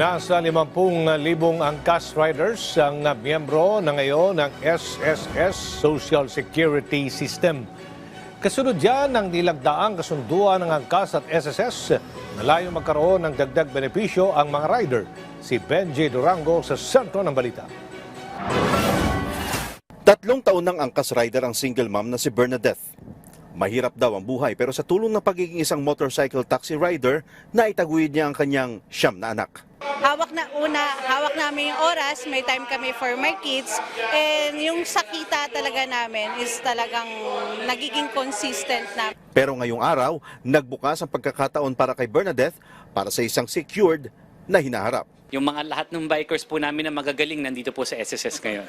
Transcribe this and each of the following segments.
Nasa 50,000 angkas riders ang miyembro na ngayon ng SSS Social Security System. Kasunod yan ang nilagdaang kasunduan ng angkas at SSS na layo magkaroon ng dagdag benepisyo ang mga rider. Si Benji Durango sa sentro ng balita. Tatlong taon ng angkas rider ang single mom na si Bernadette. Mahirap daw ang buhay pero sa tulong ng pagiging isang motorcycle taxi rider, naitaguyod niya ang kanyang siyam na anak. Hawak na una, hawak namin yung oras, may time kami for my kids, and yung sakita talaga namin is talagang nagiging consistent na. Pero ngayong araw, nagbukas ang pagkakataon para kay Bernadette para sa isang secured na hinaharap. Yung mga lahat ng bikers po namin na magagaling nandito po sa SSS ngayon.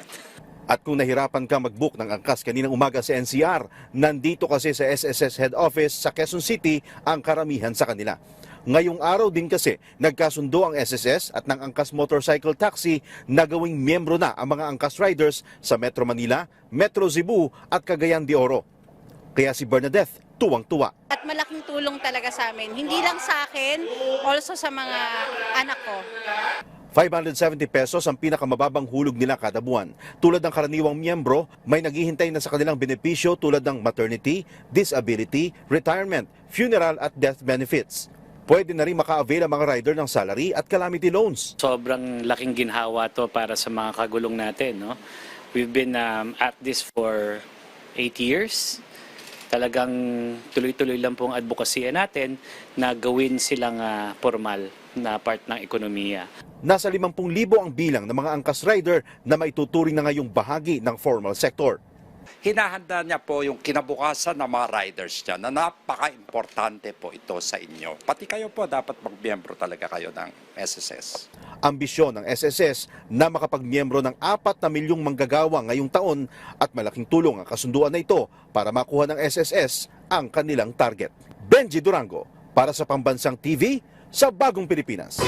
At kung nahirapan ka mag-book ng angkas kaninang umaga sa NCR, nandito kasi sa SSS head office sa Quezon City ang karamihan sa kanila. Ngayong araw din kasi, nagkasundo ang SSS at ng Angkas Motorcycle Taxi na gawing miyembro na ang mga Angkas Riders sa Metro Manila, Metro Cebu at Cagayan de Oro. Kaya si Bernadette tuwang-tuwa. At malaking tulong talaga sa amin, hindi lang sa akin, also sa mga anak ko. 570 pesos ang pinakamababang hulog nila kada buwan. Tulad ng karaniwang miyembro, may naghihintay na sa kanilang benepisyo tulad ng maternity, disability, retirement, funeral at death benefits. Pwede na rin maka-avail ang mga rider ng salary at calamity loans. Sobrang laking ginhawa to para sa mga kagulong natin. No? We've been um, at this for 8 years. Talagang tuloy-tuloy lang pong advokasya natin na gawin silang ah, formal na part ng ekonomiya. Nasa 50,000 ang bilang ng mga angkas rider na maituturing na ngayong bahagi ng formal sector. Hinahanda niya po yung kinabukasan ng mga riders niya na napaka-importante po ito sa inyo. Pati kayo po dapat magmiyembro talaga kayo ng SSS. Ambisyon ng SSS na makapagmiyembro ng 4 na milyong manggagawa ngayong taon at malaking tulong ang kasunduan na ito para makuha ng SSS ang kanilang target. Benji Durango para sa Pambansang TV sa Bagong Pilipinas.